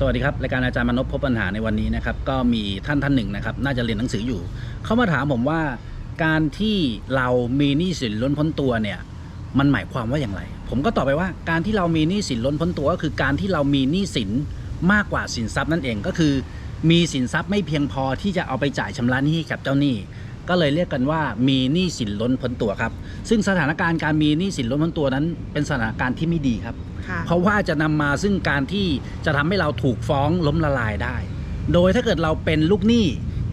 สวัสดีครับรายการอาจารย์มนพพบปัญหาในวันนี้นะครับ ก็มีท่านท่านหนึ่งนะครับ น่าจะเรียนหนังสืออยู่ เขามาถามผมว่าการที่เรามีหนี้สินล้นพ้นตัวเนี่ยมันหมายความว่าอย่างไร ผมก็ตอบไปว่าการที่เรามีหนี้สินล้นพ้นตัวก็คือการที่เรามีหนี้สินมากกว่าสินทรัพย์นั่นเองก็คือ มีสินทรัพย์ไม่เพียงพอที่จะเอาไปจ่ายชำระหนี้กับเจ้าหนี้ ก็เลยเรียกกันว่ามีหนี้สินล้นพ้นตัวครับ ซึ่งสถานการณ์การมีหนี้สินล้นพ้นตัวนั้น เป็นสถานการณ์ที่ไม่ดีครับค่ะเพราะว่าจะนำมาซึ่งการที่จะทำให้เราถูกฟ้องล้มละลายได้ โดยถ้าเกิดเราเป็นลูกหนี้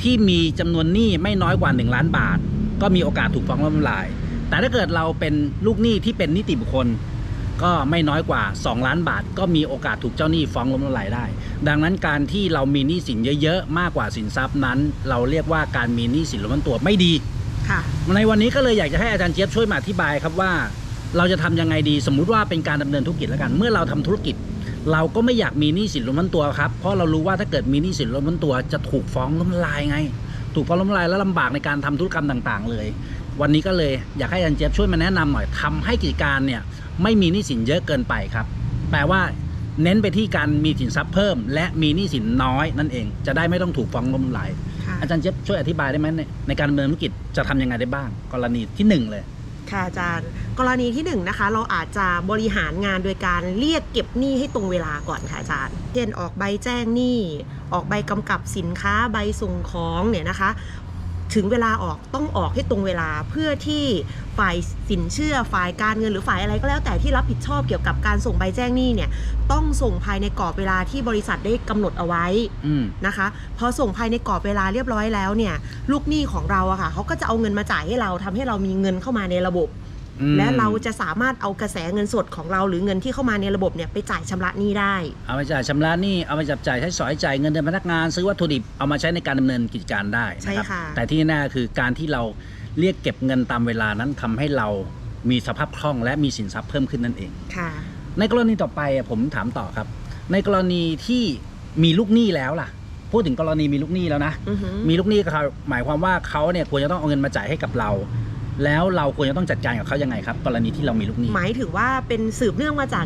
ที่มีจำนวนหนี้ไม่น้อยกว่า 1 ล้านบาท ก็มีโอกาสถูกฟ้องล้มละลาย แต่ถ้าเกิดเราเป็นลูกหนี้ที่เป็นนิติบุคคล ก็ไม่น้อยกว่า 2 ล้านบาท ก็มีโอกาสถูกเจ้าหนี้ฟ้องล้มละลายได้ ดังนั้นการที่เรามีหนี้สินเยอะๆ มากกว่าสินทรัพย์นั้น เราเรียกว่าการมีหนี้สินล้นพ้นตัวไม่ดีค่ะในวันนี้ก็เลยอยากจะให้อาจารย์เจี๊ยบช่วยมาอธิบายครับว่า เราจะทำยังไงดี สมมุติว่าเป็นการดำเนินธุรกิจแล้วกัน เมื่อเราทำธุรกิจ เราก็ไม่อยากมีหนี้สินล้มพ้นตัวครับ เพราะเรารู้ว่าถ้าเกิดมีหนี้สินล้มพ้นตัวจะถูกฟ้องล้มละลายไง ถูกฟ้องล้มละลายแล้วลำบากในการทำธุรกรรมต่าง ๆ เลย วันนี้ก็เลยอยากให้อาจารย์เจี๊ยบช่วยมาแนะนำหน่อยทำให้กิจการเนี่ย ไม่มีหนี้สินเยอะเกินไปครับ แปลว่าเน้นไปที่การมีสินทรัพย์เพิ่ม และมีหนี้สินน้อยนั่นเอง จะได้ไม่ต้องถูกฟ้องล้มละลายค่ะอาจารย์เจี๊ยบช่วยอธิบายได้ไหมในในการดำเนินธุรกิจจะทำยังไงได้บ้าง กรณีที่หนึ่งเลย ค่ะอาจารย์ กรณีที่หนึ่งนะคะ เราอาจจะบริหารงานโดยการเรียกเก็บหนี้ให้ตรงเวลาก่อนค่ะอาจารย์เช่นออกใบแจ้งหนี้ออกใบกำกับสินค้าใบส่งของเนี่ยนะคะ ถึงเวลาออกต้องออกให้ตรงเวลาเพื่อที่ฝ่ายสินเชื่อฝ่ายการเงินหรือฝ่ายอะไรก็แล้วแต่ที่รับผิดชอบเกี่ยวกับการส่งใบแจ้งหนี้เนี่ยต้องส่งภายในกรอบเวลาที่บริษัทได้กำหนดเอาไว้อืมนะคะพอส่งภายในกรอบเวลาเรียบร้อยแล้วเนี่ยลูกหนี้ของเราอะค่ะเขาก็จะเอาเงินมาจ่ายให้เราทำให้เรามีเงินเข้ามาในระบบอืม และเราจะสามารถเอากระแสเงินสดของเราหรือเงินที่เข้ามาในระบบเนี่ยไปจ่ายชำระหนี้ได้ เอาไปจ่ายชำระหนี้เอาไปจับจ่ายใช้สอยจ่ายเงินเดือนพนักงานซื้อวัตถุดิบเอามาใช้ในการดำเนินกิจการได้นะใช่ครับค่ะแต่ที่แน่คือการที่เราเรียกเก็บเงินตามเวลานั้นทำให้เรามีสภาพคล่องและมีสินทรัพย์เพิ่มขึ้นนั่นเองค่ะ ในกรณีต่อไปอะผมถามต่อครับ ในกรณีที่มีลูกหนี้แล้วล่ะ พูดถึงกรณีมีลูกหนี้แล้วนะอือหือมีลูกหนี้ก็คือหมายความว่าเขาเนี่ยควรจะต้องเอาเงินมาจ่ายให้กับเรา แล้วเราควรจะต้องจัดการกับเขายังไงครับ กรณีที่เรามีลูกหนี้ หมายถึงว่าเป็นสืบเนื่องมาจาก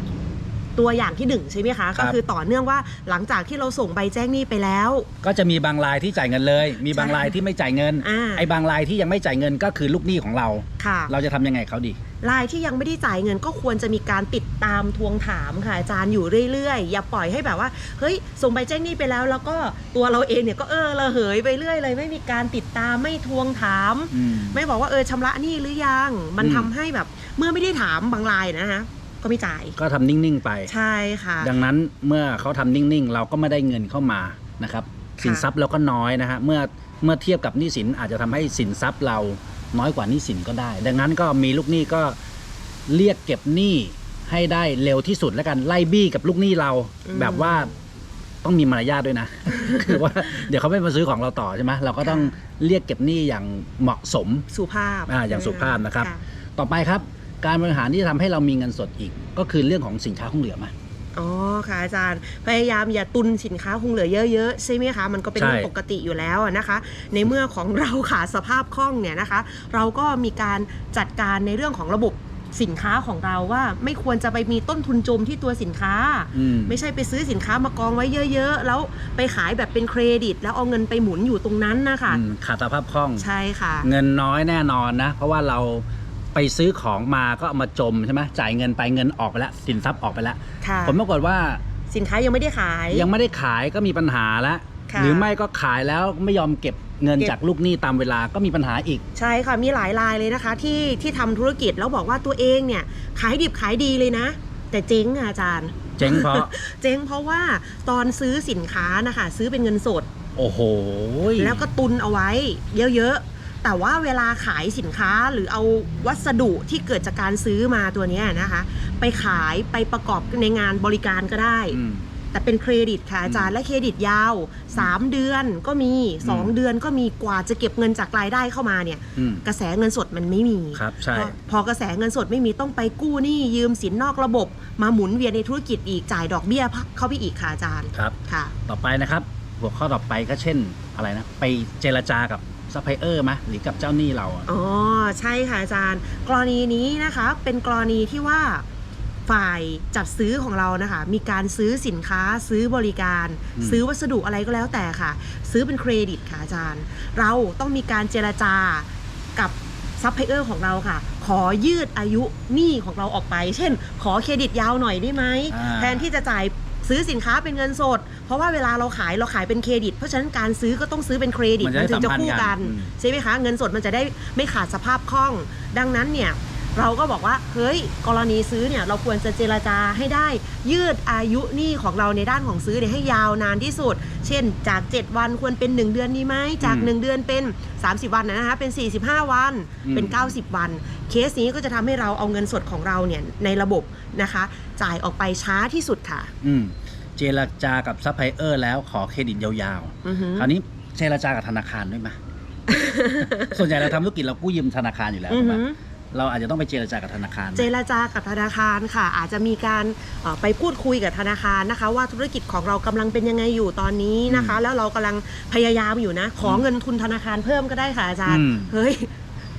ตัวอย่างที่หนึ่งใช่ไหมคะครับก็คือต่อเนื่องว่าหลังจากที่เราส่งใบแจ้งหนี้ไปแล้ว ก็จะมีบางรายที่จ่ายเงินเลย มีบางรายที่ไม่จ่ายเงินอ่าไอ้บางรายที่ยังไม่จ่ายเงินก็คือลูกหนี้ของเราค่ะเราจะทำยังไงเขาดีรายที่ยังไม่ได้จ่ายเงินก็ควรจะมีการติดตามทวงถามค่ะอาจารย์อยู่เรื่อยๆ อย่าปล่อยให้แบบว่าเฮ้ยส่งใบแจ้งหนี้ไปแล้ว แล้วก็ตัวเราเองเนี่ยก็เออระเหยไปเรื่อยเลยไม่มีการติดตามไม่ทวงถามอืมไม่บอกว่าเออชำระหนี้หรือยัง มันอืมทำให้แบบเมื่อไม่ได้ถามบางรายนะฮะ ก็ไม่จ่าย ก็ทำนิ่ง ๆ ไป ใช่ค่ะ ดังนั้นเมื่อเขาทำนิ่ง ๆ เราก็ไม่ได้เงินเข้ามานะครับค่ะสินทรัพย์เราก็น้อยนะฮะ เมื่อเมื่อเทียบกับหนี้สินอาจจะทำให้สินทรัพย์เราน้อยกว่าหนี้สินก็ได้ ดังนั้นก็มีลูกหนี้ก็เรียกเก็บหนี้ให้ได้เร็วที่สุดแล้วกันไล่บี้กับลูกหนี้เราอืมแบบว่าต้องมีมารยาทด้วยนะ คือว่าเดี๋ยวเขาไม่มาซื้อของเราต่อใช่ไหมเราก็ต้องเรียกเก็บหนี้อย่างเหมาะสมสุภาพอ่าอย่างสุภาพนะครับะต่อไปครับ การบริหารที่จะทำให้เรามีเงินสดอีก ก็คือเรื่องของสินค้าคงเหลือมาอ๋อค่ะอาจารย์พยายามอย่าตุนสินค้าคงเหลือเยอะๆใช่ไหมคะมันก็เป็นใช่เรื่องปกติอยู่แล้วอะนะคะ ในเมื่อของเราขาดสภาพคล่องเนี่ยนะคะ เราก็มีการจัดการในเรื่องของระบบสินค้าของเราว่าไม่ควรจะไปมีต้นทุนจมที่ตัวสินค้าอืมไม่ใช่ไปซื้อสินค้ามากองไว้เยอะ ๆ แล้วไปขายแบบเป็นเครดิต แล้วเอาเงินไปหมุนอยู่ตรงนั้นนะคะอืมขาดสภาพคล่องใช่ค่ะ เงินน้อยแน่นอนนะ เพราะว่าเรา ไปซื้อของมาก็เอามาจมใช่ไหมจ่ายเงินไปเงินออกไปแล้วสินทรัพย์ออกไปแล้วค่ะผลปรากฏว่าสินค้ายังไม่ได้ขาย ยังไม่ได้ขายก็มีปัญหาแล้วค่ะหรือไม่ก็ขายแล้วไม่ยอมเก็บเงินเก็บจากลูกหนี้ตามเวลาก็มีปัญหาอีก ใช่ค่ะมีหลายรายเลยนะคะ ที่ที่ทำธุรกิจแล้วบอกว่าตัวเองเนี่ยขายดิบขายดีเลยนะ แต่เจ๊งอะอาจารย์ เจ๊งเพราะเจ๊งเพราะว่าตอนซื้อสินค้านะคะ ซื้อเป็นเงินสด โอ้โหแล้วก็ตุนเอาไว้ เยอะๆ แต่ว่าเวลาขายสินค้าหรือเอาวัสดุที่เกิดจากการซื้อมาตัวเนี้ยนะคะ ไปขายไปประกอบในงานบริการก็ได้อืมแต่เป็นเครดิตค่ะอาจารย์และเครดิตยาว 3 เดือนก็มีอืม2เดือนก็มีกว่าจะเก็บเงินจากรายได้เข้ามาเนี่ยอืมกระแสเงินสดมันไม่มีครับใช่พอพอกระแสเงินสดไม่มีต้องไปกู้หนี้ยืมสินนอกระบบ มาหมุนเวียนในธุรกิจอีกจ่ายดอกเบี้ยเข้าไปอีกค่ะอาจารย์ครับค่ะ ต่อไปนะครับหัวข้อต่อไปก็เช่นอะไรนะไปเจรจากับ ซัพพลายเออร์ไหมหรือกับเจ้าหนี้เราอะอ๋อใช่ค่ะอาจารย์ กรณีนี้นะคะเป็นกรณีที่ว่าฝ่ายจัดซื้อของเรานะคะ มีการซื้อสินค้าซื้อบริการอืมซื้อวัสดุอะไรก็แล้วแต่ค่ะ ซื้อเป็นเครดิตค่ะอาจารย์ เราต้องมีการเจรจากับซัพพลายเออร์ของเราค่ะ ขอยืดอายุหนี้ของเราออกไป เช่น ขอเครดิตยาวหน่อยได้ไหมอ่าแทนที่จะจ่าย ซื้อสินค้าเป็นเงินสด เพราะว่าเวลาเราขายเราขายเป็นเครดิต เพราะฉะนั้นการซื้อก็ต้องซื้อเป็นเครดิตมันจะได้ถึงจะสัมพันธ์คู่กักันนอืมใช่ไหมคะเงินสดมันจะได้ไม่ขาดสภาพคล่อง ดังนั้นเนี่ย เราก็บอกว่าเฮ้ยกรณีซื้อเนี่ยเราควรจะเจรจาให้ได้ ยืดอายุหนี้ของเราในด้านของซื้อเนี่ยให้ยาวนานที่สุด เช่นจาก 7 วันควรเป็น 1 เดือนนี้ไหมจากอืม1เดือนเป็น 30 วันนะคะเป็น 45 วันอืมเป็น 90 วัน เคสนี้ก็จะทำให้เราเอาเงินสดของเราเนี่ยในระบบนะคะ จ่ายออกไปช้าที่สุดค่ะอืมเจรจากับซัพพลายเออร์แล้วขอเครดิตยาวอือหือๆคราวนี้เจรจากับธนาคารด้วยไหมส่วนใหญ่เราทำธุรกิจเรากู้ยืมธนาคารอยู่แล้วอือถูกไหมหือ เราอาจจะต้องไปเจรจากับธนาคารไหมเจรจากับธนาคารค่ะ อาจจะมีการเอ่อไปพูดคุยกับธนาคารนะคะ ว่าธุรกิจของเรากำลังเป็นยังไงอยู่ตอนนี้นะคะ แล้วเรากำลังพยายามอยู่นะ ขอเงินทุนธนาคารเพิ่มก็ได้ค่ะอาจารย์อืมเฮ้ย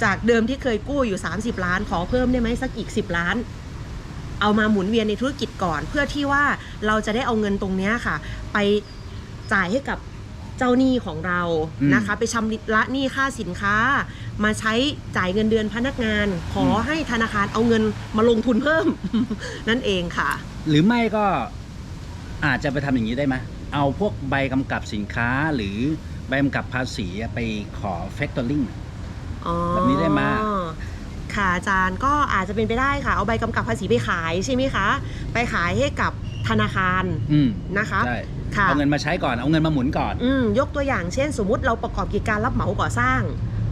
จากเดิมที่เคยกู้อยู่ 30 ล้าน ขอเพิ่มได้ไหมสักอีก 10 ล้าน เอามาหมุนเวียนในธุรกิจก่อน เพื่อที่ว่าเราจะได้เอาเงินตรงเนี้ยค่ะ ไปจ่ายให้กับเจ้าหนี้ของเราอืมนะคะ ไปชำระหนี้ค่าสินค้า มาใช้จ่ายเงินเดือนพนักงาน ขอให้ธนาคารเอาเงินมาลงทุนเพิ่ม นั่นเองค่ะ หรือไม่ก็อาจจะไปทำอย่างนี้ได้ไหมเอาพวกใบกำกับสินค้าหรือใบกำกับภาษีไปขอ factoring อ๋อแบบนี้ได้ไหมค่ะอาจารย์ก็อาจจะเป็นไปได้ค่ะ เอาใบกำกับภาษีไปขายใช่ไหมคะ ไปขายให้กับธนาคารอืมนะคะใช่ค่ะเอาเงินมาใช้ก่อนเอาเงินมาหมุนก่อนอืมยกตัวอย่างเช่น สมมุติเราประกอบกิจการรับเหมาก่อสร้าง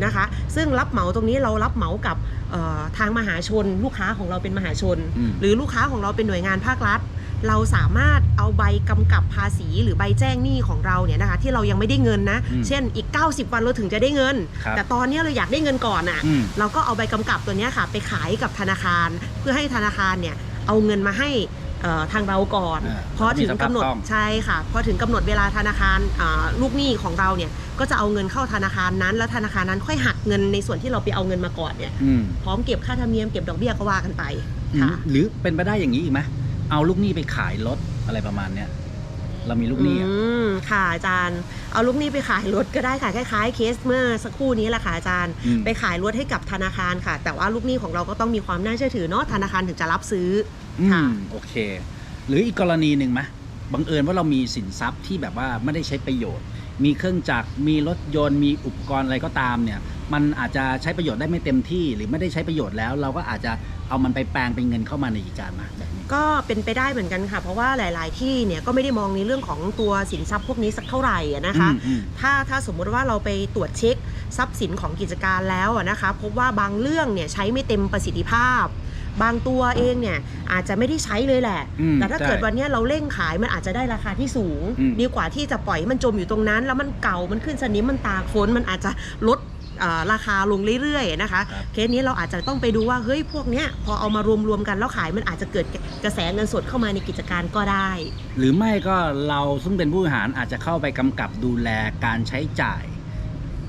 นะคะ ซึ่งรับเหมาตรงนี้เรารับเหมากับเอ่อทางมหาชน ลูกค้าของเราเป็นมหาชนอืมหรือลูกค้าของเราเป็นหน่วยงานภาครัฐ เราสามารถเอาใบกำกับภาษีหรือใบแจ้งหนี้ของเราเนี่ยนะคะที่เรายังไม่ได้เงินนะอืมเช่นอีก 90 วันเราถึงจะได้เงินครับแต่ตอนนี้เราอยากได้เงินก่อนอะอืมเราก็เอาใบกำกับตัวเนี้ยค่ะ ไปขายกับธนาคาร เพื่อให้ธนาคารเนี่ยเอาเงินมาให้ เอ่อทางเราก่อนอ่าพอถึงกำหนดมีสภาพคล่อง ใช่ค่ะพอถึงกำหนดเวลาธนาคารอ่าลูกหนี้ของเราเนี่ยก็จะเอาเงินเข้าธนาคารนั้น แล้วธนาคารนั้นค่อยหักเงินในส่วนที่เราไปเอาเงินมาก่อนเนี่ยอืมพร้อมเก็บค่าธรรมเนียมเก็บดอกเบี้ยก็ว่ากันไปอืมค่ะ หรือเป็นไปได้อย่างนี้อีกไหมเอาลูกหนี้ไปขายรถอะไรประมาณเนี้ย เรามีลูกหนี้อะ อืมค่ะอาจารย์ เอาลูกหนี้ไปขายรถก็ได้ค่ะคล้ายๆเคสเมื่อสักครู่นี้แหละค่ะอาจารย์ อืม ไปขายรถให้กับธนาคารค่ะ แต่ว่าลูกหนี้ของเราก็ต้องมีความน่าเชื่อถือเนาะธนาคารถึงจะรับซื้อ อืค่ะ มโอเค หรืออีกกรณีหนึ่งไหมบังเอิญว่าเรามีสินทรัพย์ที่แบบว่าไม่ได้ใช้ประโยชน์ มีเครื่องจักรมีรถยนต์มีอุปกรณ์อะไรก็ตามเนี่ย มันอาจจะใช้ประโยชน์ได้ไม่เต็มที่ หรือไม่ได้ใช้ประโยชน์แล้ว เราก็อาจจะ เอามันไปแปลงเป็นเงินเข้ามาในกิจการมาแบบนี้ก็เป็นไปได้เหมือนกันค่ะ เพราะว่าหลาย ๆ ที่เนี่ยก็ไม่ได้มองในเรื่องของตัวสินทรัพย์พวกนี้สักเท่าไหร่อะนะคะ อืมอืม ถ้าถ้าสมมุติว่าเราไปตรวจเช็คทรัพย์สินของกิจการแล้วอะนะคะพบว่าบางเรื่องเนี่ยใช้ไม่เต็มประสิทธิภาพ บางตัวเองเนี่ยอาจจะไม่ได้ใช้เลยแหละ อืมแต่ถ้าใช่เกิดวันเนี้ยเราเร่งขายมันอาจจะได้ราคาที่สูง อืม ดีกว่าที่จะปล่อยให้มันจมอยู่ตรงนั้น แล้วมันเก่ามันขึ้นสนิมมันตากฝนมันอาจจะลดเอ่อ ราคาลงเรื่อยๆนะคะครับเคสนี้เราอาจจะต้องไปดูว่าเฮ้ยพวกเนี้ยพอเอามารวมๆกันแล้วขายมันอาจจะเกิดกระแสเงินสดเข้ามาในกิจการก็ได้ หรือไม่ก็เราซึ่งเป็นผู้บริหารอาจจะเข้าไปกำกับดูแลการใช้จ่าย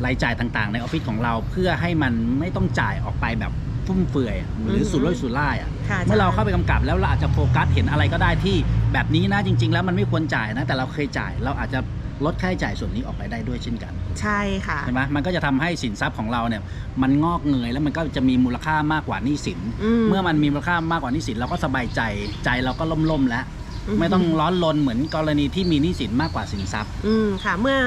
รายจ่ายต่างๆ ในออฟฟิศของเราเพื่อให้มันไม่ต้องจ่ายออกไปแบบฟุ่มเฟือยอะหรืออฮึสุรุ่ยสุร่ายอะค่ะเมื่อเราเข้าจไปกำกับแล้วเราอาจจะโฟกัสเห็นอะไรก็ได้ที่แบบนี้นะจริง ๆ แล้วมันไม่ควรจ่ายนะแต่เราเคยจ่ายเราอาจจะ ลดค่าใช้จ่ายส่วนนี้ออกไปได้ด้วยเช่นกัน ใช่ค่ะ ใช่ไหมมันก็จะทำให้สินทรัพย์ของเราเนี่ยมันงอกเงยแล้วมันก็จะมีมูลค่ามากกว่าหนี้สินเมื่อมันมีมูลค่ามากกว่าหนี้สินเราก็สบายใจใจเราก็ล่มๆแล้ว ไม่ต้องร้อนรนเหมือนกรณีที่มีหนี้สินมากกว่าสินทรัพย์ อืมค่ะเมื่อ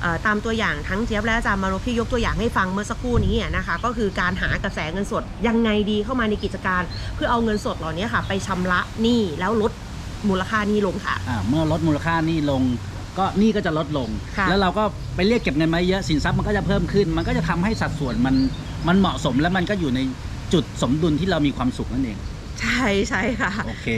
เอ่อตามตัวอย่างทั้งเจี๊ยบและอาจารย์มารพที่ยกตัวอย่างให้ฟังเมื่อสักครู่นี้อะนะคะ ก็คือการหากระแสเงินสดยังไงดีเข้ามาในกิจการ เพื่อเอาเงินสดเหล่านี้ค่ะ ไปชำระหนี้แล้วลดมูลค่าหนี้ลงค่ะ อ่าเมื่อลดมูลค่าหนี้ลง ก็หนี้ก็จะลดลง ค่ะ แล้วเราก็ไปเรียกเก็บเงินมาเยอะสินทรัพย์มันก็จะเพิ่มขึ้น มันก็จะทำให้สัดส่วนมันมันเหมาะสมและมันก็อยู่ในจุดสมดุลที่เรามีความสุขนั่นเอง ใช่ใช่ค่ะ โอเค